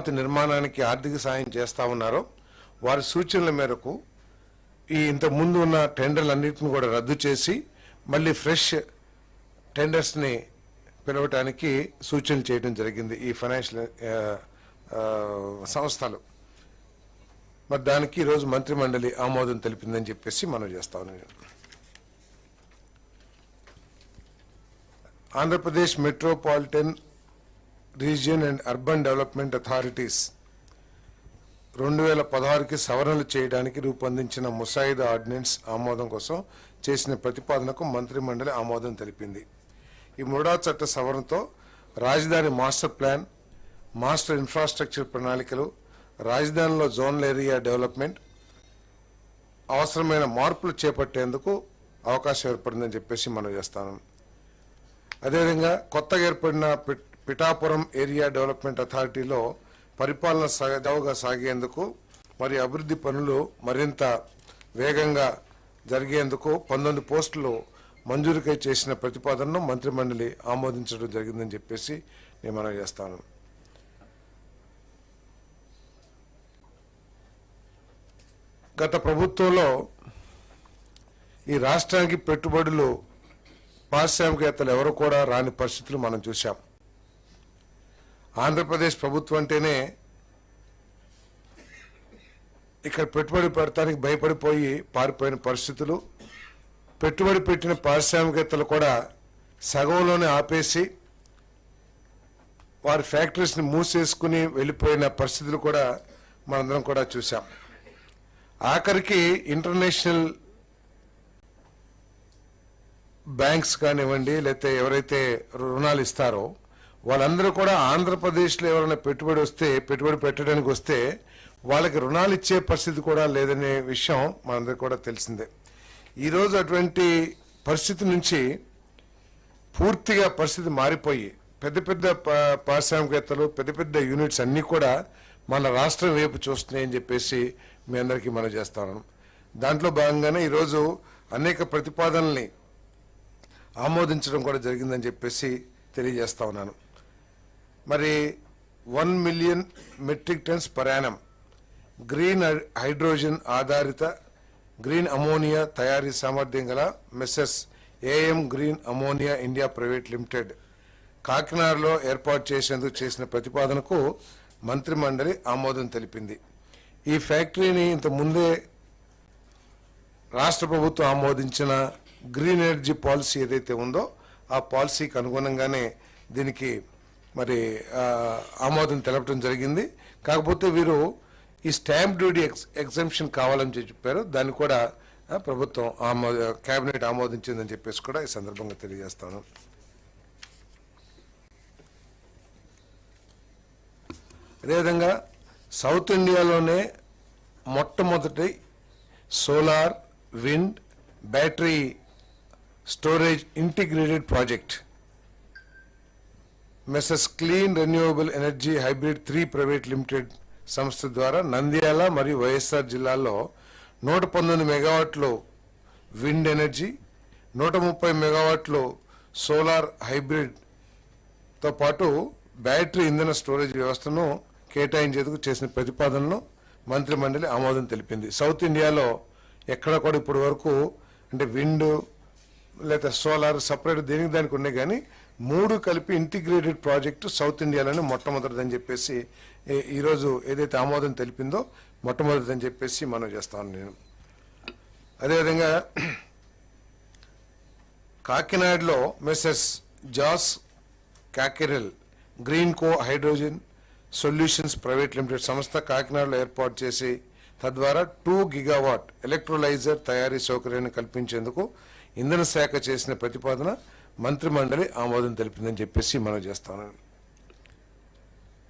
అమరావతి నిర్మాణానికి ఆర్థిక సాయం చేస్తా ఉన్నారో. వారి సూచనల మేరకు ఈ ఇంత ముందు ఉన్న టెండర్లన్నింటిని కూడా రద్దు చేసి మళ్ళీ ఫ్రెష్ టెండర్స్ని పిలవటానికి సూచనలు చేయడం జరిగింది ఈ ఫైనాన్షియల్ సంస్థలు. మరి దానికి ఈరోజు మంత్రిమండలి ఆమోదం తెలిపిందని చెప్పేసి మనం చేస్తా Andhra Pradesh metropolitan region and urban development authorities రెండు వేల పదహారుకి సవరణలు చేయడానికి రూపొందించిన ముసాయిదా ఆర్డినెన్స్ ఆమోదం కోసం చేసిన ప్రతిపాదనకు మంత్రి మండలి ఆమోదం తెలిపింది. ఈ మూడా చట్ట సవరణతో రాజధాని మాస్టర్ ప్లాన్ మాస్టర్ ఇన్ఫ్రాస్ట్రక్చర్ ప్రణాళికలు రాజధానిలో జోనల్ ఏరియా డెవలప్మెంట్ అవసరమైన మార్పులు చేపట్టేందుకు అవకాశం ఏర్పడిందని చెప్పేసి మనం చేస్తాను. అదేవిధంగా కొత్తగా ఏర్పడిన పిఠాపురం ఏరియా డెవలప్మెంట్ అథారిటీలో పరిపాలన సజావుగా సాగేందుకు మరి అభివృద్ధి పనులు మరింత వేగంగా జరిగేందుకు పంతొమ్మిది పోస్టులు మంజూరుకై చేసిన ప్రతిపాదనను మంత్రిమండలి ఆమోదించడం జరిగిందని చెప్పేసి నేను మనం చేస్తాను. గత ప్రభుత్వంలో ఈ రాష్ట్రానికి పెట్టుబడులు పారిశ్రామికవేత్తలు ఎవరు కూడా రాని పరిస్థితులు మనం చూశాం. ఆంధ్రప్రదేశ్ ప్రభుత్వం అంటేనే ఇక్కడ పెట్టుబడి పెడతానికి భయపడిపోయి పారిపోయిన పరిస్థితులు పెట్టుబడి పెట్టిన పారిశ్రామికవేత్తలు కూడా సగంలోనే ఆపేసి వారి ఫ్యాక్టరీస్ని మూసేసుకుని వెళ్ళిపోయిన పరిస్థితులు కూడా మనందరం కూడా చూసాం ఆఖరికి ఇంటర్నేషనల్ బ్యాంక్స్ కానివ్వండి లేకపోతే ఎవరైతే రుణాలు ఇస్తారో వాళ్ళందరూ కూడా ఆంధ్రప్రదేశ్లో ఎవరైనా పెట్టుబడి వస్తే పెట్టుబడి పెట్టడానికి వస్తే వాళ్ళకి రుణాలు ఇచ్చే పరిస్థితి కూడా లేదనే విషయం మనందరికీ కూడా తెలిసిందే. ఈరోజు అటువంటి పరిస్థితి నుంచి పూర్తిగా పరిస్థితి మారిపోయి పెద్ద పెద్ద పా- పారిశ్రామికవేత్తలు పెద్ద పెద్ద యూనిట్స్ అన్నీ కూడా మన రాష్ట్రం వైపు చూస్తున్నాయని చెప్పేసి మీ అందరికీ మనం చేస్తాను దాంట్లో భాగంగానే ఈరోజు అనేక ప్రతిపాదనల్ని ఆమోదించడం కూడా జరిగిందని చెప్పేసి తెలియజేస్తా ఉన్నాను. మరి one million metric tons per annum green hy- hydrogen ఆధారిత గ్రీన్ అమోనియా తయారీ సామర్థ్యం గల messrs AM green ammonia India private limited కాకినాడలో ఏర్పాటు చేసేందుకు చేసిన ప్రతిపాదనకు మంత్రి మండలి ఆమోదం తెలిపింది. ఈ ఫ్యాక్టరీని ఇంత ముందే రాష్ట్ర ప్రభుత్వం ఆమోదించిన గ్రీన్ ఎనర్జీ పాలసీ ఏదైతే ఉందో ఆ పాలసీకి అనుగుణంగానే దీనికి మరి ఆమోదం తెలపడం జరిగింది. కాకపోతే వీరు ఈ స్టాంప్ డ్యూటీ ఎక్స్ ఎగ్జంప్షన్ కావాలని చెప్పారు. దాన్ని కూడా ప్రభుత్వం ఆమోద కేబినెట్ ఆమోదించిందని చెప్పేసి కూడా ఈ సందర్భంగా తెలియజేస్తాను. అదేవిధంగా సౌత్ ఇండియాలోనే మొట్టమొదటి solar wind battery storage integrated project messrs clean renewable energy hybrid three private limited సంస్థ ద్వారా నంద్యాల మరియు వైఎస్ఆర్ జిల్లాలో నూట పంతొమ్మిది మెగావాట్లు విండ్ ఎనర్జీ నూట ముప్పై మెగావాట్లు సోలార్ హైబ్రిడ్తో పాటు బ్యాటరీ ఇంధన స్టోరేజ్ వ్యవస్థను కేటాయించేందుకు చేసిన ప్రతిపాదనను మంత్రి మండలి ఆమోదం తెలిపింది. సౌత్ ఇండియాలో ఎక్కడ కూడా ఇప్పటి వరకు అంటే విండ్ లేదా సోలార్ సపరేట్ దేనికి దానికి ఉన్నాయి కానీ మూడు కలిపి ఇంటిగ్రేటెడ్ ప్రాజెక్టు సౌత్ ఇండియాలోనే మొట్టమొదటిదని చెప్పేసి ఈరోజు ఏదైతే ఆమోదం తెలిపిందో మొట్టమొదటిదని చెప్పేసి మనం చేస్తాను నేను. అదేవిధంగా కాకినాడలో మెస్ఎస్ జాస్ కాకిరెల్ green co hydrogen solutions private limited సంస్థ కాకినాడలో ఏర్పాటు చేసి తద్వారా టూ గిగావాట్ ఎలక్ట్రోలైజర్ తయారీ సౌకర్యాన్ని కల్పించేందుకు ఇంధన శాఖ చేసిన ప్రతిపాదన మంత్రి మండలి ఆమోదం తెలిపిందని చెప్పేసి మనం చేస్తాను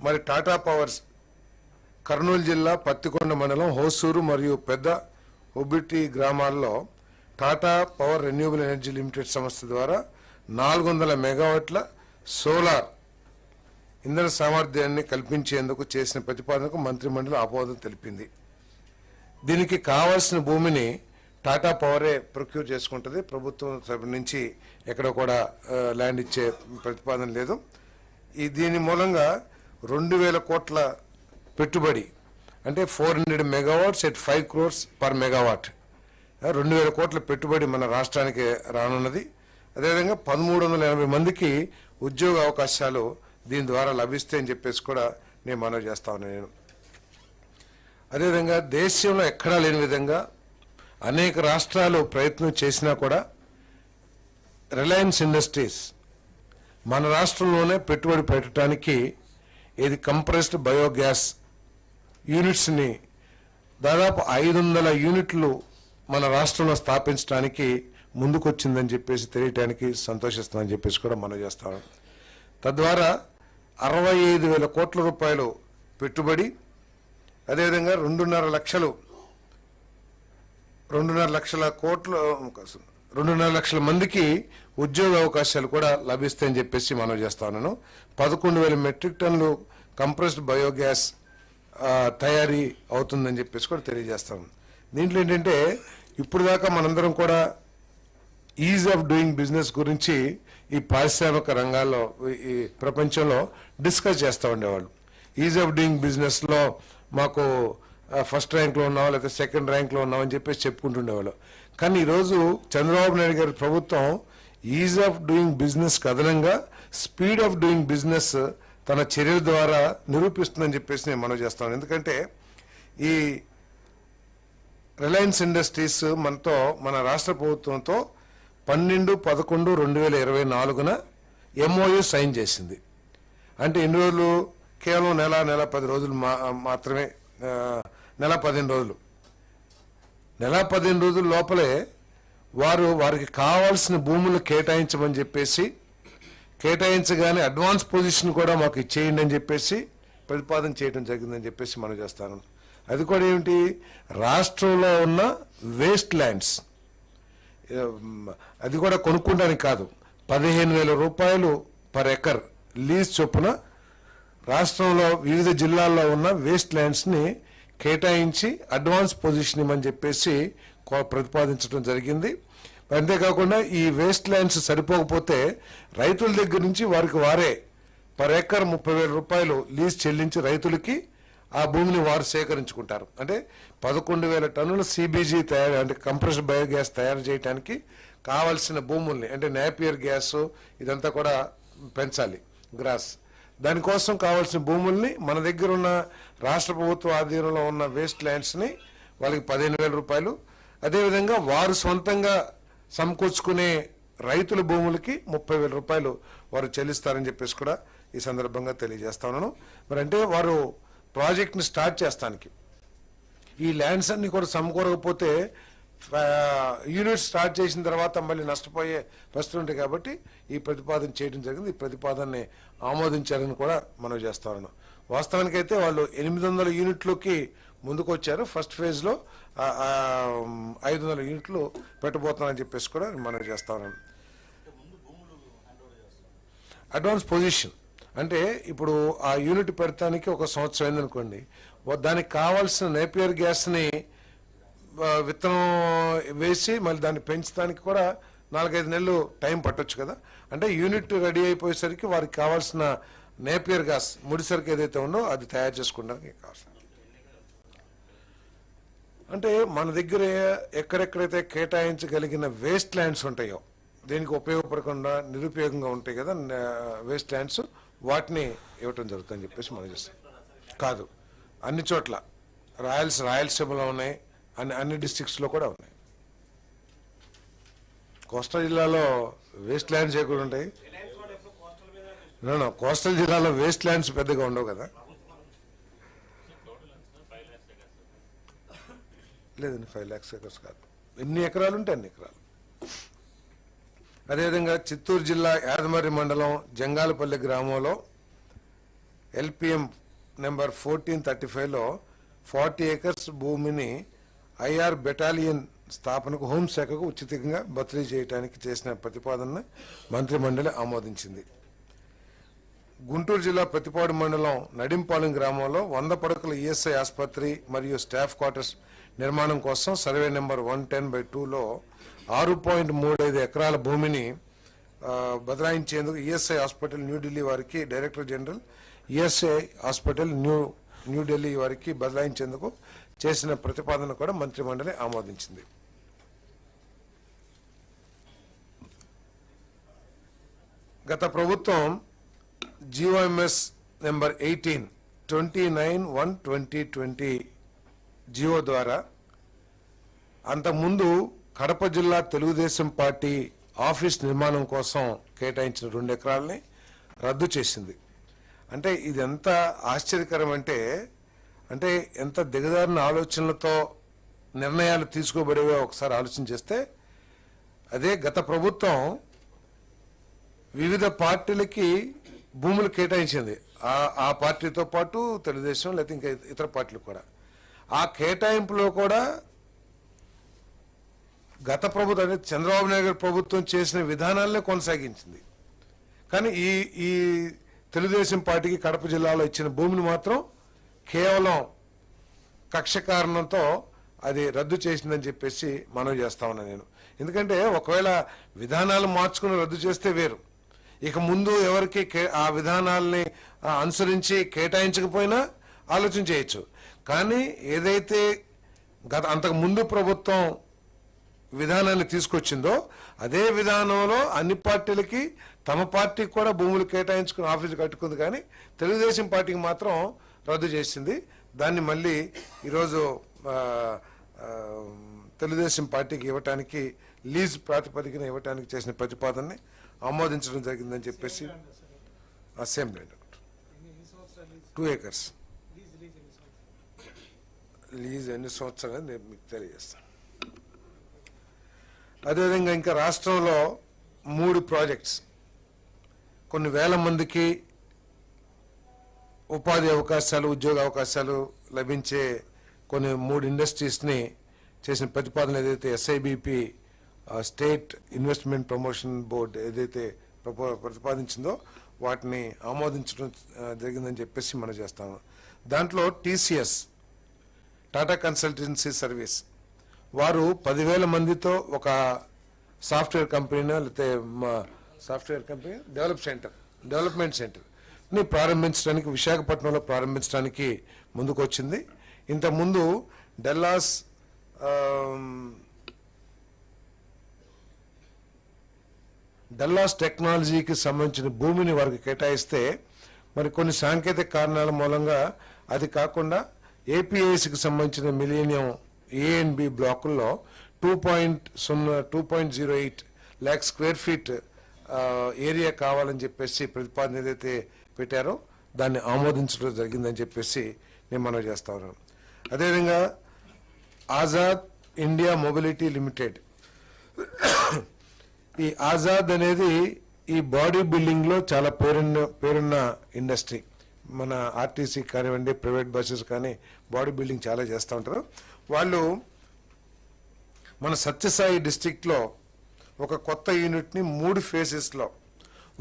మరి టాటా పవర్స్ కర్నూలు జిల్లా పత్తికొండ మండలం హోసూరు మరియు పెద్ద హుబిటి గ్రామాల్లో Tata power renewable energy limited సంస్థ ద్వారా నాలుగు వందల మెగావాట్ల సోలార్ ఇంధన సామర్థ్యాన్ని కల్పించేందుకు చేసిన ప్రతిపాదనకు మంత్రిమండలి ఆమోదం తెలిపింది. దీనికి కావాల్సిన భూమిని టాటా పవరే ప్రొక్యూర్ చేసుకుంటుంది. ప్రభుత్వం తరపు నుంచి ఎక్కడ కూడా ల్యాండ్ ఇచ్చే ప్రతిపాదన లేదు. ఈ దీని మూలంగా రెండు వేల కోట్ల పెట్టుబడి అంటే four hundred megawatts at five crores per megawatt రెండు వేల కోట్ల పెట్టుబడి మన రాష్ట్రానికి రానున్నది. అదేవిధంగా పదమూడు వందల ఎనభై మందికి ఉద్యోగ అవకాశాలు దీని ద్వారా లభిస్తాయని చెప్పేసి కూడా నేను మనవి చేస్తా ఉన్నాను నేను. అదేవిధంగా దేశంలో ఎక్కడా లేని విధంగా అనేక రాష్ట్రాలు ప్రయత్నం చేసినా కూడా రిలయన్స్ ఇండస్ట్రీస్ మన రాష్ట్రంలోనే పెట్టుబడి పెట్టడానికి ఇది కంప్రెస్డ్ బయోగ్యాస్ యూనిట్స్ని దాదాపు ఐదు వందల యూనిట్లు మన రాష్ట్రంలో స్థాపించడానికి ముందుకొచ్చిందని చెప్పేసి తెలియటానికి సంతోషిస్తామని చెప్పేసి కూడా మనం చేస్తాం తద్వారా అరవై ఐదు వేల కోట్ల రూపాయలు పెట్టుబడి అదేవిధంగా రెండున్నర లక్షలు రెండున్నర లక్షల కోట్ల రెండున్నర లక్షల మందికి ఉద్యోగ అవకాశాలు కూడా లభిస్తాయని చెప్పేసి మనం చేస్తా ఉన్నాను. పదకొండు వేల మెట్రిక్ టన్లు కంప్రెస్డ్ బయోగ్యాస్ తయారీ అవుతుందని చెప్పేసి కూడా తెలియజేస్తాం దీంట్లో ఏంటంటే ఇప్పుడు దాకా మనందరం కూడా ఈజ్ ఆఫ్ డూయింగ్ బిజినెస్ గురించి ఈ పారిశ్రామిక రంగాల్లో ఈ- ప్రపంచంలో డిస్కస్ చేస్తూ ఉండేవాళ్ళు. ఈజ్ ఆఫ్ డూయింగ్ బిజినెస్లో మాకు ఫస్ట్ ర్యాంక్లో ఉన్నావా లేకపోతే సెకండ్ ర్యాంక్లో లో అని చెప్పేసి చెప్పుకుంటుండేవాళ్ళు. కానీ ఈరోజు చంద్రబాబు నాయుడు గారి ప్రభుత్వం ఈజ్ ఆఫ్ డూయింగ్ బిజినెస్ కథనంగా స్పీడ్ ఆఫ్ డూయింగ్ బిజినెస్ తన చర్యల ద్వారా నిరూపిస్తుందని చెప్పేసి నేను మనవి చేస్తాను. ఎందుకంటే ఈ రిలయన్స్ ఇండస్ట్రీస్ మనతో మన రాష్ట్ర ప్రభుత్వంతో పన్నెండు పదకొండు రెండు వేల ఇరవై నాలుగున ఎంఓయూ సైన్ చేసింది. అంటే ఎన్ని రోజులు కేవలం నెల నెల పది రోజులు మా మాత్రమే నెల పదిహేను రోజులు. నెల పదిహేను రోజుల లోపలే వారు వారికి కావాల్సిన భూములు కేటాయించమని చెప్పేసి కేటాయించగానే అడ్వాన్స్ పొజిషన్ కూడా మాకు ఇచ్చేయండి అని చెప్పేసి ప్రతిపాదన చేయడం జరిగిందని చెప్పేసి మనం చేస్తాను. అది కూడా ఏమిటి? రాష్ట్రంలో ఉన్న వేస్ట్ ల్యాండ్స్. అది కూడా కొనుక్కోడానికి కాదు. పదిహేను వేల రూపాయలు పర్ ఎకర్ లీజ్ చొప్పున రాష్ట్రంలో వివిధ జిల్లాల్లో ఉన్న వేస్ట్ ల్యాండ్స్ని కేటాయించి అడ్వాన్స్ పొజిషన్ ఇవ్వని చెప్పేసి కో- ప్రతిపాదించడం జరిగింది. అంతేకాకుండా ఈ వేస్ట్ ల్యాండ్స్ సరిపోకపోతే రైతుల దగ్గర నుంచి వారికి వారే పర్ ఎకర్ ముప్పై వేల రూపాయలు లీజ్ చెల్లించి రైతులకి ఆ భూమిని వారు సేకరించుకుంటారు. అంటే పదకొండు వేల టన్నుల సిబిజీ తయారు అంటే కంప్రెస్ బయోగ్యాస్ తయారు చేయడానికి కావలసిన భూముల్ని అంటే నేపియర్ గ్యాస్ ఇదంతా కూడా పెంచాలి గ్రాస్. దానికోసం కావాల్సిన భూముల్ని మన దగ్గర ఉన్న రాష్ట్ర ప్రభుత్వ ఆధీనంలో ఉన్న వేస్ట్ ల్యాండ్స్ని వాళ్ళకి పదిహేను వేల రూపాయలు. అదేవిధంగా వారు సొంతంగా సమకూర్చుకునే రైతుల భూములకి ముప్పై వేల రూపాయలు వారు చెల్లిస్తారని చెప్పేసి కూడా ఈ సందర్భంగా తెలియజేస్తా ఉన్నాను. మరి అంటే వారు ప్రాజెక్ట్ని స్టార్ట్ చేస్తానికి. ఈ ల్యాండ్స్ అన్ని కూడా సమకూరకపోతే యూనిట్ స్టార్ట్ చేసిన తర్వాత మళ్ళీ నష్టపోయే పరిస్థితులు ఉంటాయి కాబట్టి ఈ ప్రతిపాదన చేయడం జరిగింది. ఈ ప్రతిపాదనని ఆమోదించారని కూడా మనం చేస్తా ఉన్నాం వాస్తవానికైతే వాళ్ళు ఎనిమిది వందల యూనిట్లకి ముందుకు వచ్చారు ఫస్ట్ ఫేజ్లో ఐదు వందల యూనిట్లు పెట్టబోతున్నారని చెప్పేసి కూడా మనం చేస్తా ఉన్నాం. Advance position. అంటే ఇప్పుడు ఆ యూనిట్ పెడతానికి ఒక సంవత్సరం అయిందనుకోండి. దానికి కావాల్సిన నేపియర్ గ్యాస్ని విత్తనం వేసి మళ్ళీ దాన్ని పెంచడానికి కూడా నాలుగైదు నెలలు టైం పట్టొచ్చు కదా. అంటే యూనిట్ రెడీ అయిపోయేసరికి వారికి కావాల్సిన నేపియర్ గ్యాస్ ముడిసరికి ఏదైతే ఉందో అది తయారు చేసుకోవడానికి కావాల్సిన అంటే మన దగ్గర ఎక్కడెక్కడైతే కేటాయించగలిగిన వేస్ట్ ల్యాండ్స్ ఉంటాయో దీనికి ఉపయోగపడకుండా నిరుపయోగంగా ఉంటాయి కదా వేస్ట్ ల్యాండ్స్ వాటిని ఇవ్వటం జరుగుతుందని చెప్పేసి మనం చేస్తాం. కాదు అన్ని చోట్ల రాయల్స్ రాయలసీమలో ఉన్నాయి అన్ని అన్ని డిస్టిక్స్లో కూడా ఉన్నాయి. కోస్తా జిల్లాలో వేస్ట్ ల్యాండ్స్ ఎక్కడ ఉంటాయి. No, కోస్టల్ జిల్లాలో వేస్ట్ ల్యాండ్స్ పెద్దగా ఉండవు కదా. లేదండి ఫైవ్ ల్యాక్స్ ఎకర్స్ కాదు. ఎన్ని ఎకరాలు ఉంటే అన్ని ఎకరాలు. అదేవిధంగా చిత్తూరు జిల్లా యాదమరి మండలం జంగాలపల్లి గ్రామంలో ఎల్పిఎం నెంబర్ ఫోర్టీన్ థర్టీ ఫైవ్లో ఫార్టీ ఏకర్స్ భూమిని ఐఆర్ బెటాలియన్ స్థాపనకు హోంశాఖకు ఉచితంగా బదిలీ చేయడానికి చేసిన ప్రతిపాదనను మంత్రిమండలి ఆమోదించింది. గుంటూరు జిల్లా ప్రతిపాడు మండలం నడింపాలెం గ్రామంలో వంద పడకల ఈఎస్ఐ ఆసుపత్రి మరియు స్టాఫ్ క్వార్టర్స్ నిర్మాణం కోసం survey number one ten by టూలో ఆరు పాయింట్ మూడు ఐదు ఎకరాల భూమిని బదలాయించేందుకు ఈఎస్ఐ హాస్పిటల్ న్యూఢిల్లీ వారికి director general ESI hospital new New Delhi వారికి బదలాయించేందుకు చేసిన ప్రతిపాదన కూడా మంత్రిమండలి ఆమోదించింది. గత ప్రభుత్వం GOMS number eighteen twenty nine one twenty twenty GO ద్వారా అంతకుముందు కడప జిల్లా తెలుగుదేశం పార్టీ ఆఫీస్ నిర్మాణం కోసం కేటాయించిన రెండు ఎకరాలని రద్దు చేసింది. అంటే ఇది ఎంత ఆశ్చర్యకరం అంటే అంటే ఎంత దిగదారిన ఆలోచనలతో నిర్ణయాలు తీసుకోబడేవో ఒకసారి ఆలోచన చేస్తే అదే గత ప్రభుత్వం వివిధ పార్టీలకి భూములు కేటాయించింది. ఆ ఆ పార్టీతో పాటు తెలుగుదేశం లేకపోతే ఇంకా ఇతర పార్టీలు కూడా. ఆ కేటాయింపులో కూడా గత ప్రభుత్వం అనేది చంద్రబాబు నాయుడు గారి ప్రభుత్వం చేసిన విధానాలనే కొనసాగించింది. కానీ ఈ ఈ తెలుగుదేశం పార్టీకి కడప జిల్లాలో ఇచ్చిన భూమిని మాత్రం కేవలం కక్ష కారణంతో అది రద్దు చేసిందని చెప్పేసి మనవి చేస్తా ఉన్నా నేను. ఎందుకంటే ఒకవేళ విధానాలు మార్చుకుని రద్దు చేస్తే వేరు. ఇక ముందు ఎవరికి కే- ఆ విధానాల్ని అనుసరించి కేటాయించకపోయినా ఆలోచన చేయొచ్చు. కానీ ఏదైతే గత అంతకు ముందు ప్రభుత్వం విధానాన్ని తీసుకొచ్చిందో అదే విధానంలో అన్ని పార్టీలకి తమ పార్టీకి కూడా భూములు కేటాయించుకుని ఆఫీసు కట్టుకుంది కానీ తెలుగుదేశం పార్టీకి మాత్రం రద్దు చేసింది. దాన్ని మళ్ళీ ఈరోజు తెలుగుదేశం పార్టీకి ఇవ్వటానికి లీజ్ ప్రాతిపదికన ఇవ్వటానికి చేసిన ప్రతిపాదనని ఆమోదించడం జరిగిందని చెప్పేసి అసెంబ్లీ టూ ఏకర్స్ లీజ్ ఎన్ని సంవత్సరాలు నేను మీకు తెలియజేస్తాను. అదేవిధంగా ఇంకా రాష్ట్రంలో మూడు ప్రాజెక్ట్స్ కొన్ని వేల మందికి ఉపాధి అవకాశాలు ఉద్యోగ అవకాశాలు లభించే కొన్ని మూడు ఇండస్ట్రీస్ని చేసిన ప్రతిపాదన ఏదైతే SIBP state investment promotion board ఏదైతే ప్రపో- ప్రతిపాదించిందో వాటిని ఆమోదించడం జరిగిందని చెప్పేసి మనం చేస్తాము. దాంట్లో టీసీఎస్ టాటా కన్సల్టెన్సీ సర్వీస్ వారు పదివేల మందితో ఒక సాఫ్ట్వేర్ కంపెనీ లేకపోతే software company develop center development సెంటర్ని ప్రారంభించడానికి విశాఖపట్నంలో ప్రారంభించడానికి ముందుకు వచ్చింది ఇంతకుముందు డెల్లాస్ డల్లాస్ టెక్నాలజీకి సంబంధించిన భూమిని వారికి కేటాయిస్తే మరి కొన్ని సాంకేతిక కారణాల మూలంగా అది కాకుండా ఏపీఐసికి సంబంధించిన మిలీనియం ఏఎన్బి బ్లాకుల్లో టూ పాయింట్ సున్నా two point zero eight lakh square feet area కావాలని చెప్పేసి ప్రతిపాదన ఏదైతే పెట్టారో దాన్ని ఆమోదించడం జరిగిందని చెప్పేసి నేను మనవి చేస్తా ఉన్నాను. అదేవిధంగా ఆజాద్ ఇండియా మొబిలిటీ లిమిటెడ్ ఈ ఆజాద్ అనేది ఈ బాడీ బిల్డింగ్లో చాలా పేరున్న పేరున్న ఇండస్ట్రీ. మన ఆర్టీసీ కానివ్వండి ప్రైవేట్ బస్సెస్ కానీ బాడీ బిల్డింగ్ చాలా చేస్తూ ఉంటారు. వాళ్ళు మన సత్యసాయి డిస్టిక్లో ఒక కొత్త యూనిట్ని మూడు ఫేసెస్లో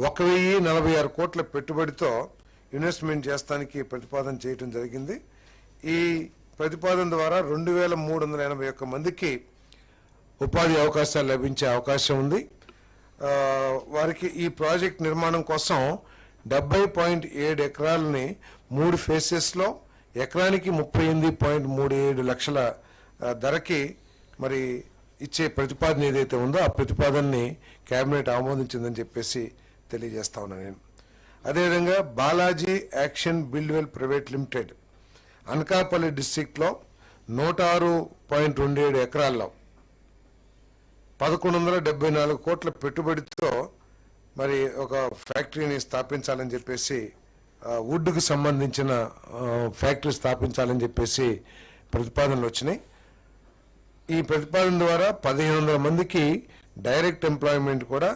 ఒక వెయ్యి నలభై ఆరు కోట్ల పెట్టుబడితో ఇన్వెస్ట్మెంట్ చేస్తానికి ప్రతిపాదన చేయడం జరిగింది. ఈ ప్రతిపాదన ద్వారా రెండు వేల మూడు వందల ఎనభై ఒక్క మందికి ఉపాధి అవకాశాలు లభించే అవకాశం ఉంది. వారికి ఈ ప్రాజెక్ట్ నిర్మాణం కోసం డెబ్బై పాయింట్ ఏడు ఎకరాలని మూడు ఫేసెస్లో ఎకరానికి ముప్పై ఎనిమిది పాయింట్ మూడు ఏడు లక్షల ధరకి మరి ఇచ్చే ప్రతిపాదన ఏదైతే ఉందో ఆ ప్రతిపాదనని కేబినెట్ ఆమోదించిందని చెప్పేసి తెలియజేస్తా ఉన్నాను నేను. అదేవిధంగా Balaji action buildwell private limited Anakapalli డిస్టిక్లో నూట ఆరు పాయింట్ రెండు ఏడు ఎకరాల్లో పదకొండు వందల డెబ్బై నాలుగు కోట్ల పెట్టుబడితో మరి ఒక ఫ్యాక్టరీని స్థాపించాలని చెప్పేసి వుడ్కు సంబంధించిన ఫ్యాక్టరీ స్థాపించాలని చెప్పేసి ప్రతిపాదనలు వచ్చినాయి. ఈ ప్రతిపాదన ద్వారా పదిహేను వందల మందికి డైరెక్ట్ ఎంప్లాయ్మెంట్ కూడా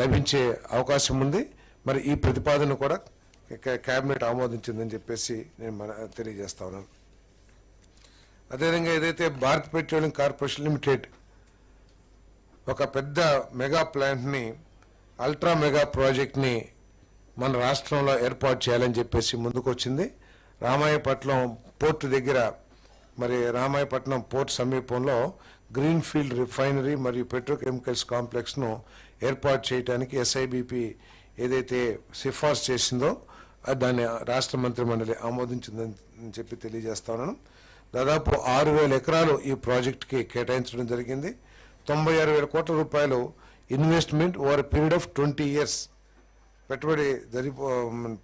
లభించే అవకాశం ఉంది. మరి ఈ ప్రతిపాదన కూడా క్యాబినెట్ ఆమోదించిందని చెప్పేసి నేను మన తెలియజేస్తా ఉన్నాను. అదేవిధంగా ఏదైతే భారత్ పెట్రోలియం కార్పొరేషన్ లిమిటెడ్ ఒక పెద్ద మెగా ప్లాంట్ని అల్ట్రా మెగా ప్రాజెక్ట్ని మన రాష్ట్రంలో ఏర్పాటు చేయాలని చెప్పేసి ముందుకొచ్చింది. రామాయపట్నం పోర్టు దగ్గర మరి రామాయపట్నం పోర్ట్ సమీపంలో గ్రీన్ ఫీల్డ్ రిఫైనరీ మరియు పెట్రోకెమికల్స్ కాంప్లెక్స్ను ఏర్పాటు చేయడానికి ఎస్ఐబిపి ఏదైతే సిఫార్సు చేసిందో దాన్ని రాష్ట్ర మంత్రి మండలి ఆమోదించిందని చెప్పి తెలియజేస్తా ఉన్నాను. దాదాపు ఆరు వేల ఎకరాలు ఈ ప్రాజెక్టుకి కేటాయించడం జరిగింది. తొంభై ఆరు వేల కోట్ల రూపాయలు investment over period of twenty years పెట్టుబడి జరిపో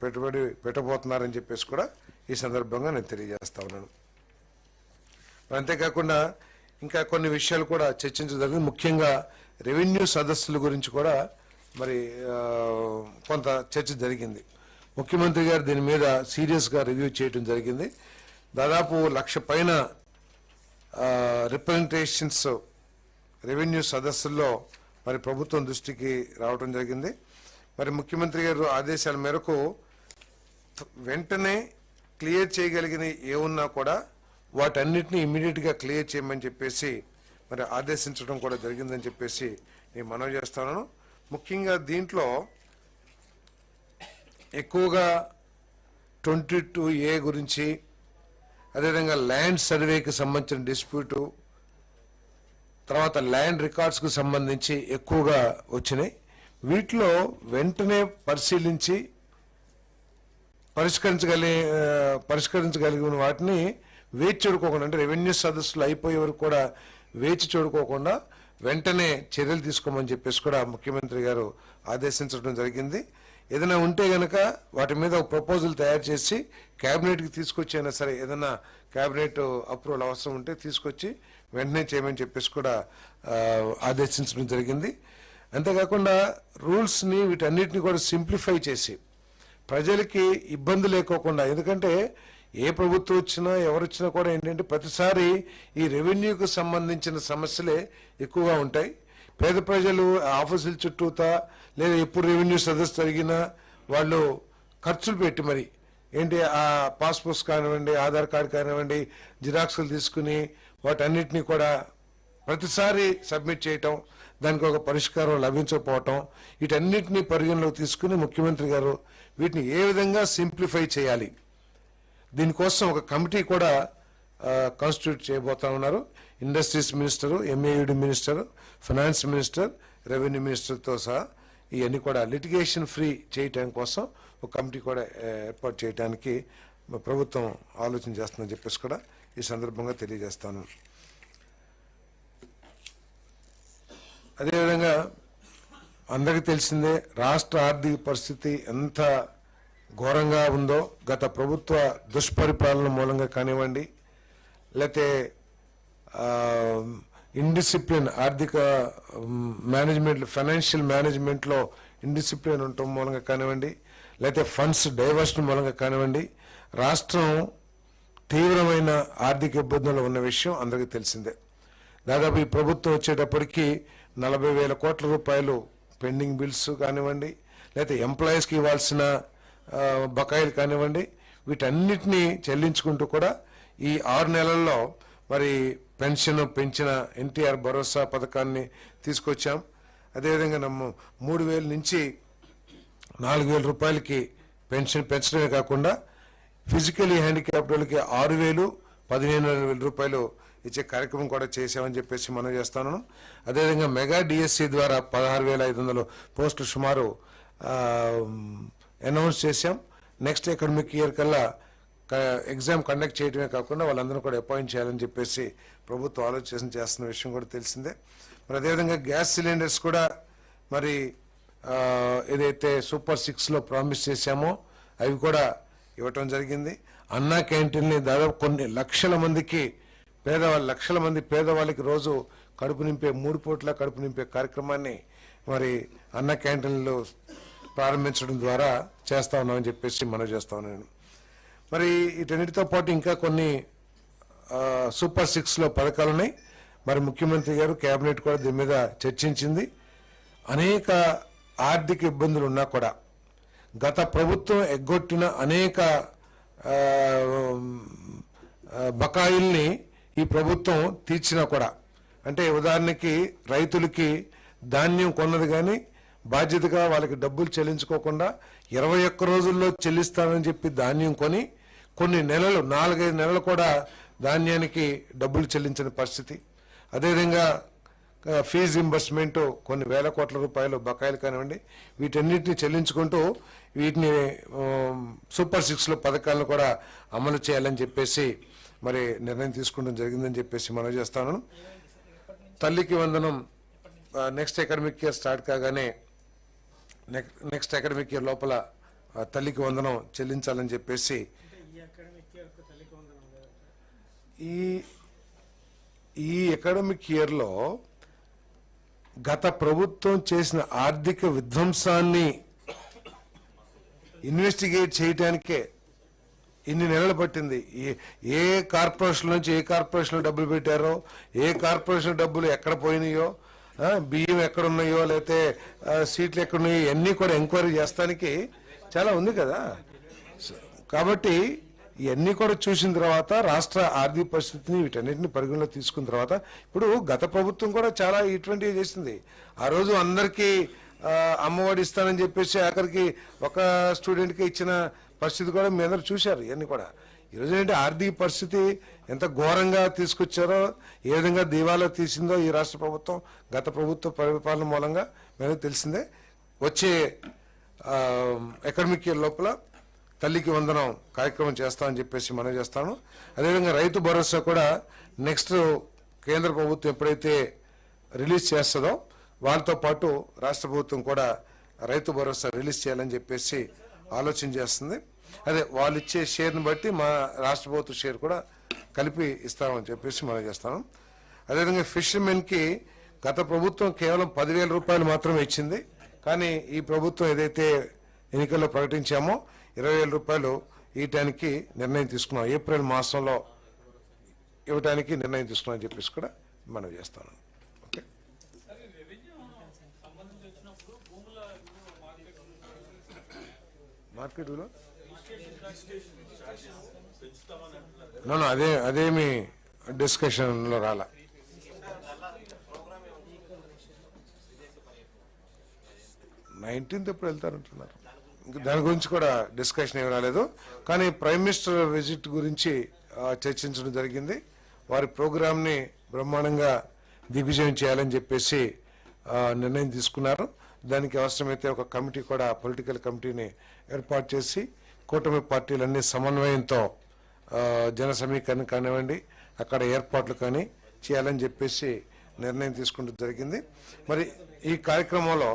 పెట్టుబడి పెట్టబోతున్నారని చెప్పేసి కూడా ఈ సందర్భంగా నేను తెలియజేస్తా ఉన్నాను. అంతేకాకుండా ఇంకా కొన్ని విషయాలు కూడా చర్చించదగ్గర ముఖ్యంగా రెవెన్యూ సదస్సుల గురించి కూడా మరి కొంత చర్చ జరిగింది. ముఖ్యమంత్రి గారు దీని మీద సీరియస్గా రివ్యూ చేయడం జరిగింది. దాదాపు లక్ష పైన రిప్రజెంటేషన్స్ రెవెన్యూ సదస్సుల్లో మరి ప్రభుత్వం దృష్టికి రావడం జరిగింది. మరి ముఖ్యమంత్రి గారు ఆదేశాల మేరకు వెంటనే క్లియర్ చేయగలిగిన ఏమున్నా కూడా వాటన్నిటిని ఇమీడియట్గా క్లియర్ చేయమని చెప్పేసి మరి ఆదేశించడం కూడా జరిగిందని చెప్పేసి నేను మనవి చేస్తున్నాను. ముఖ్యంగా దీంట్లో ఎక్కువగా ట్వంటీ టూ ఏ గురించి అదేవిధంగా ల్యాండ్ సర్వేకి సంబంధించిన డిస్ప్యూటు తర్వాత ల్యాండ్ రికార్డ్స్కు సంబంధించి ఎక్కువగా వచ్చినాయి. వీటిలో వెంటనే పరిశీలించి పరిష్కరించగలి పరిష్కరించగలిగిన వాటిని వేచి చూడుకోకుండా అంటే రెవెన్యూ సదస్సులు అయిపోయే వరకు కూడా వేచి చూడుకోకుండా వెంటనే చర్యలు తీసుకోమని చెప్పేసి కూడా ముఖ్యమంత్రి గారు ఆదేశించడం జరిగింది. ఏదైనా ఉంటే గనక వాటి మీద ఒక ప్రపోజల్ తయారు చేసి క్యాబినెట్కి తీసుకొచ్చి అయినా సరే ఏదైనా క్యాబినెట్ అప్రూవల్ అవసరం ఉంటే తీసుకొచ్చి వెంటనే చేయమని చెప్పేసి కూడా ఆదేశించడం జరిగింది. అంతేకాకుండా రూల్స్ని వీటన్నిటిని కూడా సింప్లిఫై చేసి ప్రజలకి ఇబ్బంది లేకోకుండా ఎందుకంటే ఏ ప్రభుత్వం వచ్చినా ఎవరు వచ్చినా కూడా ఏంటంటే ప్రతిసారి ఈ రెవెన్యూకు సంబంధించిన సమస్యలే ఎక్కువగా ఉంటాయి. పేద ప్రజలు ఆఫీసుల చుట్టూతా లేదా ఎప్పుడు రెవెన్యూ సదస్సు జరిగినా వాళ్ళు ఖర్చులు పెట్టి మరి ఏంటి ఆ పాస్పోర్ట్స్ కానివ్వండి ఆధార్ కార్డు కానివ్వండి జిరాక్స్లు తీసుకుని వాటన్నిటినీ కూడా ప్రతిసారి సబ్మిట్ చేయటం దానికి ఒక పరిష్కారం లభించకపోవటం వీటన్నిటిని పరిగణలోకి తీసుకుని ముఖ్యమంత్రి గారు వీటిని ఏ విధంగా సింప్లిఫై చేయాలి? దీనికోసం ఒక కమిటీ కూడా కాన్స్టిట్యూట్ చేయబోతా ఉన్నారు. Industries minister MAUD minister finance minister revenue మినిస్టర్తో సహా ఇవన్నీ కూడా లిటిగేషన్ ఫ్రీ చేయటం కోసం ఒక కమిటీ కూడా ఏర్పాటు చేయడానికి ప్రభుత్వం ఆలోచన చేస్తుందని చెప్పేసి కూడా ఈ సందర్భంగా తెలియజేస్తాను. అదేవిధంగా అందరికీ తెలిసిందే రాష్ట్ర ఆర్థిక పరిస్థితి ఎంత ఘోరంగా ఉందో గత ప్రభుత్వ దుష్పరిపాలన మూలంగా కానివ్వండి లేతే ఇండిసిప్లిన్ ఆర్థిక మేనేజ్మెంట్ ఫైనాన్షియల్ మేనేజ్మెంట్లో ఇండిసిప్లిన్ ఉండటం మూలంగా కానివ్వండి లేకపోతే ఫండ్స్ డైవర్షన్ మూలంగా కానివ్వండి రాష్ట్రం తీవ్రమైన ఆర్థిక ఇబ్బందులు ఉన్న విషయం అందరికీ తెలిసిందే. దాదాపు ఈ ప్రభుత్వం వచ్చేటప్పటికి నలభై వేల కోట్ల రూపాయలు పెండింగ్ బిల్స్ కానివ్వండి లేకపోతే ఎంప్లాయీస్కి ఇవ్వాల్సిన బకాయిలు కానివ్వండి వీటన్నిటినీ చెల్లించుకుంటూ కూడా ఈ ఆరు నెలల్లో మరి పెన్షన్ పెంచిన ఎన్టీఆర్ భరోసా పథకాన్ని తీసుకొచ్చాం. అదేవిధంగా నమ్మ మూడు వేల నుంచి నాలుగు వేల రూపాయలకి పెన్షన్ పెంచడమే కాకుండా ఫిజికలీ హ్యాండిక్యాప్డ్ వాళ్ళకి ఆరు వేలు పదిహేను వేల రూపాయలు ఇచ్చే కార్యక్రమం కూడా చేసామని చెప్పేసి మనం చేస్తాను. అదేవిధంగా మెగా డిఎస్సి ద్వారా పదహారు వేల ఐదు వందలు పోస్టులు సుమారు అనౌన్స్ చేశాం. నెక్స్ట్ అకాడమిక్ ఇయర్ కల్లా ఎగ్జామ్ కండక్ట్ చేయడమే కాకుండా వాళ్ళందరూ కూడా అపాయింట్ చేయాలని చెప్పేసి ప్రభుత్వం ఆలోచన చేస్తున్న విషయం కూడా తెలిసిందే. మరి అదేవిధంగా గ్యాస్ సిలిండర్స్ కూడా మరి ఏదైతే సూపర్ సిక్స్లో ప్రామిస్ చేశామో అవి కూడా ఇవ్వటం జరిగింది. అన్నా క్యాంటీన్ని దాదాపు కొన్ని లక్షల మందికి పేదవాళ్ళు లక్షల మంది పేదవాళ్ళకి రోజు కడుపు నింపే మూడు పూట్ల కడుపు నింపే కార్యక్రమాన్ని మరి అన్న క్యాంటీన్లు ప్రారంభించడం ద్వారా చేస్తా ఉన్నామని చెప్పేసి మనం చేస్తా ఉన్నాను మరి వీటన్నిటితో పాటు ఇంకా కొన్ని సూపర్ సిక్స్లో పథకాలు ఉన్నాయి. మరి ముఖ్యమంత్రి గారు కేబినెట్ కూడా దీని మీద చర్చించింది. అనేక ఆర్థిక ఇబ్బందులు ఉన్నా కూడా గత ప్రభుత్వం ఎగ్గొట్టిన అనేక బకాయిల్ని ఈ ప్రభుత్వం తీర్చినా కూడా. అంటే ఉదాహరణకి రైతులకి ధాన్యం కొన్నది కానీ బాధ్యతగా వాళ్ళకి డబ్బులు చెల్లించుకోకుండా ఇరవై ఒక్క రోజుల్లో చెల్లిస్తానని చెప్పి ధాన్యం కొని కొన్ని నెలలు నాలుగైదు నెలలు కూడా ధాన్యానికి డబ్బులు చెల్లించిన పరిస్థితి. అదేవిధంగా ఫీజు రింబర్స్మెంట్ కొన్ని వేల కోట్ల రూపాయలు బకాయిలు కానివ్వండి వీటన్నిటిని చెల్లించుకుంటూ వీటిని సూపర్ సిక్స్లో పథకాలను కూడా అమలు చేయాలని చెప్పేసి మరి నిర్ణయం తీసుకోవడం జరిగిందని చెప్పేసి మనం చేస్తాను. Thalliki Vandanam next academic year start కాగానే నెక్స్ట్ నెక్స్ట్ అకాడమిక్ ఇయర్ లోపల తల్లికి వందనం చెల్లించాలని చెప్పేసి ఈ ఈ ఈ అకాడమిక్ ఇయర్లో గత ప్రభుత్వం చేసిన ఆర్థిక విధ్వంసాన్ని ఇన్వెస్టిగేట్ చేయటానికే ఇన్ని నెలలు పట్టింది. ఏ- ఏ కార్పొరేషన్ నుంచి ఏ కార్పొరేషన్ డబ్బులు పెట్టారో ఏ కార్పొరేషన్ డబ్బులు ఎక్కడ పోయినాయో బియ్యం ఎక్కడ ఉన్నాయో లేకపోతే సీట్లు ఎక్కడున్నాయో ఇవన్నీ కూడా ఎంక్వైరీ చేస్తానికి చాలా ఉంది కదా. కాబట్టి ఇవన్నీ కూడా చూసిన తర్వాత రాష్ట్ర ఆర్థిక పరిస్థితిని వీటన్నిటిని పరిగణలో తీసుకున్న తర్వాత ఇప్పుడు గత ప్రభుత్వం కూడా చాలా ఇటువంటివి చేసింది. ఆ రోజు అందరికీ అమ్మఒడి ఇస్తానని చెప్పేసి ఆఖరికి ఒక స్టూడెంట్కి ఇచ్చిన పరిస్థితి కూడా మీ అందరూ చూశారు ఇవన్నీ కూడా. ఈరోజు ఏంటంటే ఆర్థిక పరిస్థితి ఎంత ఘోరంగా తీసుకొచ్చారో ఏ విధంగా దీవాలో తీసిందో ఈ రాష్ట్ర ప్రభుత్వం గత ప్రభుత్వ పరిపాలన మూలంగా మేము తెలిసిందే. వచ్చే ఎకనమిక్ ఇయర్ లోపల తల్లికి వందనం కార్యక్రమం చేస్తామని చెప్పేసి మనం చేస్తాను. అదేవిధంగా రైతు భరోసా కూడా నెక్స్ట్ కేంద్ర ప్రభుత్వం ఎప్పుడైతే రిలీజ్ చేస్తుందో వాళ్ళతో పాటు రాష్ట్ర ప్రభుత్వం కూడా రైతు భరోసా రిలీజ్ చేయాలని చెప్పేసి ఆలోచన చేస్తుంది. అదే వాళ్ళు ఇచ్చే షేర్ని బట్టి మా రాష్ట్ర ప్రభుత్వ షేర్ కూడా కలిపి ఇస్తామని చెప్పేసి మనం చేస్తాను. అదేవిధంగా ఫిషర్మెన్కి గత ప్రభుత్వం కేవలం పదివేల రూపాయలు మాత్రమే ఇచ్చింది. కానీ ఈ ప్రభుత్వం ఏదైతే ఎన్నికల్లో ప్రకటించామో ఇరవై వేల రూపాయలు ఇవ్వటానికి నిర్ణయం తీసుకున్నాం. ఏప్రిల్ మాసంలో ఇవ్వటానికి నిర్ణయం తీసుకున్నాం అని చెప్పేసి కూడా మనం చేస్తాను. ఓకే? మార్కెట్ విలువ? అదే అదేమి డిస్కషన్లో రాలా. నైన్టీన్త్ ఎప్పుడు వెళ్తారంటున్నారు? దాని గురించి కూడా డిస్కషన్ ఏమి రాలేదు. కానీ ప్రైమ్ మినిస్టర్ విజిట్ గురించి చర్చించడం జరిగింది. వారి ప్రోగ్రామ్ని బ్రహ్మాండంగా దిగ్విజయం చేయాలని చెప్పేసి నిర్ణయం తీసుకున్నారు. దానికి అవసరమైతే ఒక కమిటీ కూడా పొలిటికల్ కమిటీని ఏర్పాటు చేసి కూటమి పార్టీలన్నీ సమన్వయంతో జన సమీకరణ కానివ్వండి అక్కడ ఏర్పాట్లు కానీ చేయాలని చెప్పేసి నిర్ణయం తీసుకుంటూ జరిగింది. మరి ఈ కార్యక్రమంలో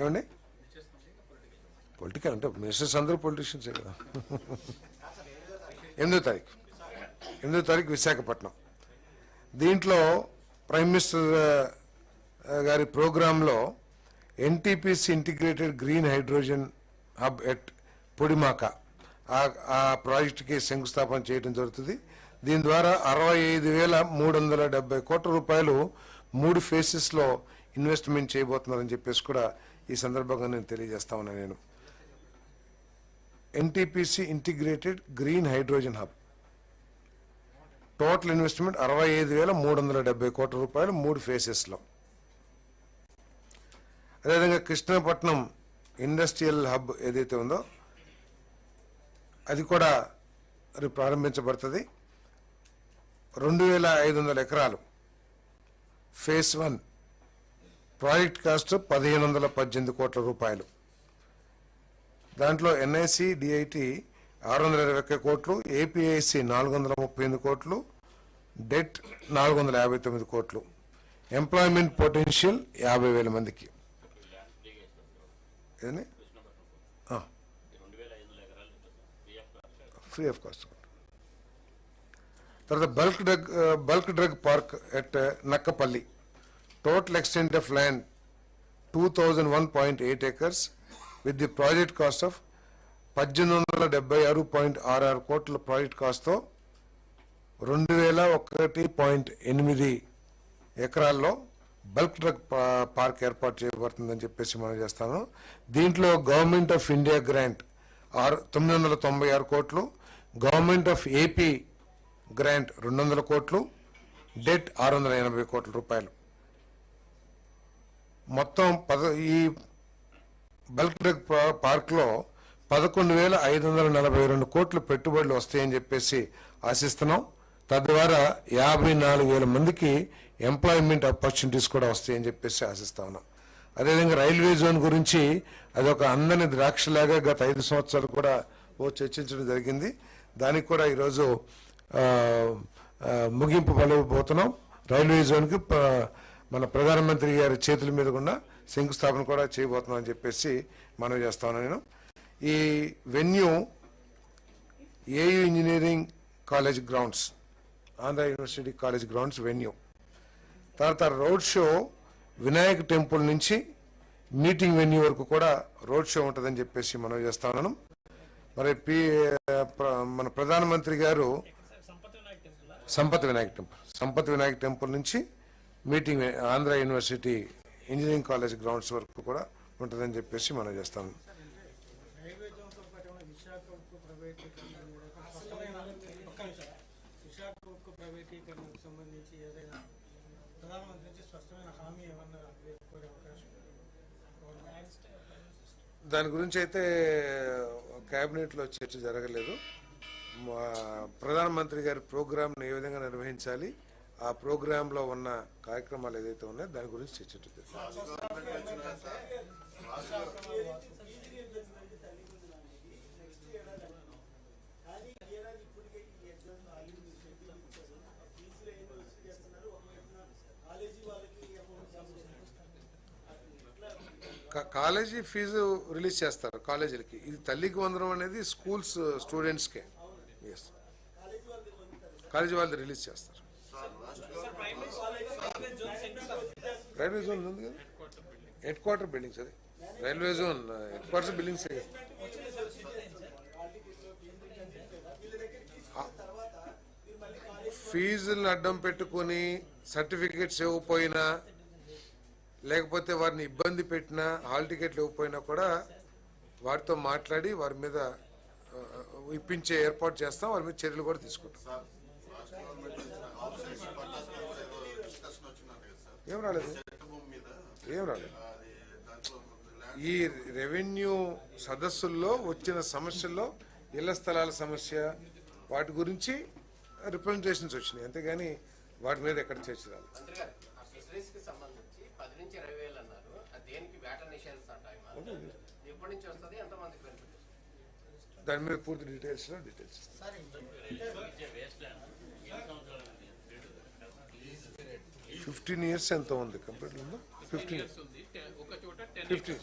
ఏమండి? పొలిటికల్ అంటే మినిస్టర్స్ అందరూ పొలిటీషియన్సే కదా. ఎనిమిదో తారీఖు. ఎనిమిదో తారీఖు విశాఖపట్నం. దీంట్లో ప్రైమ్ మినిస్టర్ గారి ప్రోగ్రాంలో NTPC integrated green hydrogen hub at పొడిమాక. ఆ- ఆ ప్రాజెక్టుకి శంకుస్థాపన చేయడం జరుగుతుంది. దీని ద్వారా అరవై ఐదు వేల మూడు వందల డెబ్బై కోట్ల రూపాయలు మూడు ఫేసెస్లో ఇన్వెస్ట్మెంట్ చేయబోతున్నారని చెప్పేసి కూడా ఈ సందర్భంగా నేను తెలియజేస్తా ఉన్నాను నేను. NTPC integrated green hydrogen hub total investment అరవై ఐదు వేల మూడు వందల డెబ్బై కోట్ల రూపాయలు మూడు ఫేసెస్లో అదేవిధంగా కృష్ణపట్నం ఇండస్ట్రియల్ హబ్ ఏదైతే ఉందో అది కూడా ప్రారంభించబడుతుంది. రెండు వేల ఐదు వందల ఎకరాలు. ఫేస్ వన్ ప్రాజెక్ట్ కాస్ట్ పదిహేను వందల పద్దెనిమిది కోట్ల రూపాయలు. దాంట్లో ఎన్ఐసి డిఐటి ఆరు వందల ఇరవై ఒక్క కోట్లు ఏపీఐసి నాలుగు వందల ముప్పై ఎనిమిది కోట్లు డెట్ నాలుగు వందల యాభై తొమ్మిది కోట్లు. ఎంప్లాయ్మెంట్ పొటెన్షియల్ యాభై వేల మందికి. ఫ్రీ ఆఫ్ కాస్ట్ తర్వాత bulk drug bulk drug park at Nakkapalli total extent of land two thousand one point eight acres with the project cost of పద్దెనిమిది వందల డెబ్బై ఆరు పాయింట్ ఆరు ఆరు కోట్ల ప్రాజెక్ట్ కాస్ట్తో రెండు వేల ఒకటి పాయింట్ ఎనిమిది ఎకరాల్లో బల్క్ డ్రగ్ పార్క్ ఏర్పాటు చేయబడుతుందని చెప్పేసి మనం చేస్తాను దీంట్లో గవర్నమెంట్ ఆఫ్ ఇండియా గ్రాంట్ ఆరు తొమ్మిది వందల తొంభై ఆరు కోట్లు గవర్నమెంట్ ఆఫ్ ఏపీ గ్రాంట్ రెండు వందల కోట్లు డెట్ ఆరు వందల ఎనభై కోట్ల రూపాయలు. మొత్తం పద ఈ బల్క్ డ్రగ్ పార్క్లో పదకొండు వేల ఐదు వందల నలభై రెండు కోట్లు పెట్టుబడులు వస్తాయని చెప్పేసి ఆశిస్తున్నాం. తద్వారా యాభై నాలుగు వేల మందికి ఎంప్లాయ్మెంట్ ఆపర్చునిటీస్ కూడా వస్తాయని చెప్పేసి ఆశిస్తా ఉన్నాం. అదేవిధంగా రైల్వే జోన్ గురించి అదొక అందని ద్రాక్షలాగా గత ఐదు సంవత్సరాలు కూడా ఓ చర్చించడం జరిగింది. దానికి కూడా ఈరోజు ముగింపు పలవబోతున్నాం రైల్వే జోన్కి మన ప్రధానమంత్రి గారి చేతుల మీద కూడా శంకుస్థాపన కూడా చేయబోతున్నాం అని చెప్పేసి మనవి చేస్తా ఉన్నాను నేను. ఈ venue AU engineering college grounds Andhra university college grounds venue తర్వాత రోడ్ షో వినాయక్ టెంపుల్ నుంచి మీటింగ్ వెన్యూ వరకు కూడా రోడ్ షో ఉంటుందని చెప్పేసి మనం చేస్తా ఉన్నాను. మరి పి మన ప్రధానమంత్రి గారు సంపత్ వినాయక్ టెంపుల్ సంపత్ వినాయక్ టెంపుల్ నుంచి meeting Andhra university engineering college grounds వరకు కూడా ఉంటుందని చెప్పేసి మనం చేస్తాం. దాని గురించి అయితే క్యాబినెట్లో చర్చ జరగలేదు. ప్రధానమంత్రి గారి ప్రోగ్రాంను ఏ విధంగా నిర్వహించాలి? ఆ ప్రోగ్రాంలో ఉన్న కార్యక్రమాలు ఏదైతే ఉన్నాయో దాని గురించి చర్చ కాలేజీ ఫీజు రిలీజ్ చేస్తారు కాలేజీలకి. ఇది తల్లికి వందనం అనేది స్కూల్స్ స్టూడెంట్స్కే. ఎస్ కాలేజీ వాళ్ళు రిలీజ్ చేస్తారు. రైల్వే జోన్ ఉంది కదా? హెడ్ క్వార్టర్ బిల్డింగ్స్ అది railway zone headquarter buildings ఫీజులను అడ్డం పెట్టుకొని సర్టిఫికెట్స్ ఇవ్వకపోయినా లేకపోతే వారిని ఇబ్బంది పెట్టినా హాల్ టికెట్లు ఇవ్వకపోయినా కూడా వారితో మాట్లాడి వారి మీద uh, uh, ఇప్పించే ఏర్పాటు చేస్తాం వారి మీద చర్యలు కూడా తీసుకుంటాం. ఏం రాలేదు? ఏం రాలేదు? ఈ రెవెన్యూ సదస్సుల్లో వచ్చిన సమస్యల్లో ఇళ్ళ స్థలాల సమస్య వాటి గురించి రిప్రజెంటేషన్స్ వచ్చినాయి. అంతేగాని వాటి మీద ఎక్కడ చర్చ రాలేదు. మంత్రి గారు ఆ ఫిషరీస్కి సంబంధించి పది నుంచి ఇరవై వేలు అన్నారు అది దేనికి వేట నిషేధిస్తా టైం ఎప్పటి నుంచి వస్తుంది ఎంత మందికి బెనిఫిట్ వస్తుంది దాని మీద పూర్తి డీటెయిల్స్ డీటెయిల్స్ ఇస్తాం ఫిఫ్టీన్ ఇయర్స్ ఎంత ఉంది? కంప్లీట్ ఉందా? Fifteen fifteen.